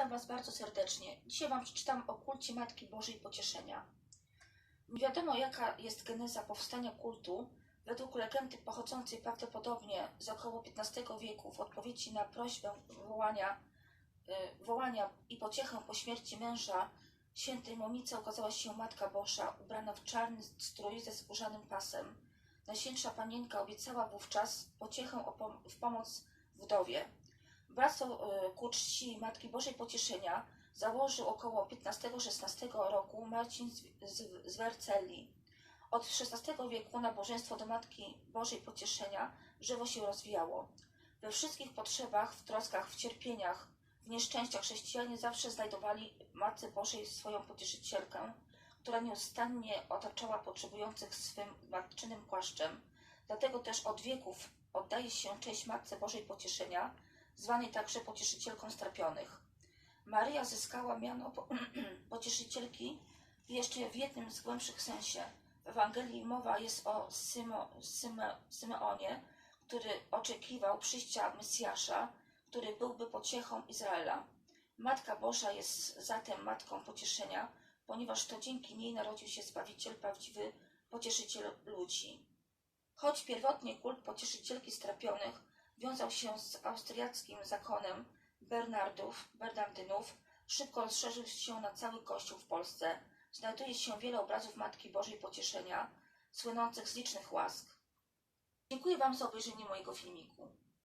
Witam Was bardzo serdecznie. Dzisiaj Wam przeczytam o kulcie Matki Bożej Pocieszenia. Nie wiadomo, jaka jest geneza powstania kultu. Według legendy pochodzącej prawdopodobnie z około XV wieku w odpowiedzi na prośbę wołania, y, wołania i pociechę po śmierci męża świętej Momicy okazała się Matka Boża ubrana w czarny strój ze skórzanym pasem. Najświętsza Panienka obiecała wówczas pociechę w pomoc wdowie. Bractwo y, ku czci Matki Bożej Pocieszenia założył około 15-16 roku Marcin z Wercelli. Od XVI wieku nabożeństwo do Matki Bożej Pocieszenia żywo się rozwijało. We wszystkich potrzebach, w troskach, w cierpieniach, w nieszczęściach chrześcijanie zawsze znajdowali Matce Bożej swoją pocieszycielkę, która nieustannie otaczała potrzebujących swym matczynym płaszczem. Dlatego też od wieków oddaje się cześć Matce Bożej Pocieszenia, zwanej także pocieszycielką strapionych. Maryja zyskała miano po- pocieszycielki jeszcze w jednym z głębszych sensie. W Ewangelii mowa jest o Symo, Syme, Symeonie, który oczekiwał przyjścia Mesjasza, który byłby pociechą Izraela. Matka Boża jest zatem matką pocieszenia, ponieważ to dzięki niej narodził się Zbawiciel, prawdziwy pocieszyciel ludzi. Choć pierwotnie kult pocieszycielki strapionych wiązał się z austriackim zakonem Bernardów, Bernardynów, szybko rozszerzył się na cały Kościół w Polsce. Znajduje się wiele obrazów Matki Bożej Pocieszenia, słynących z licznych łask. Dziękuję Wam za obejrzenie mojego filmiku.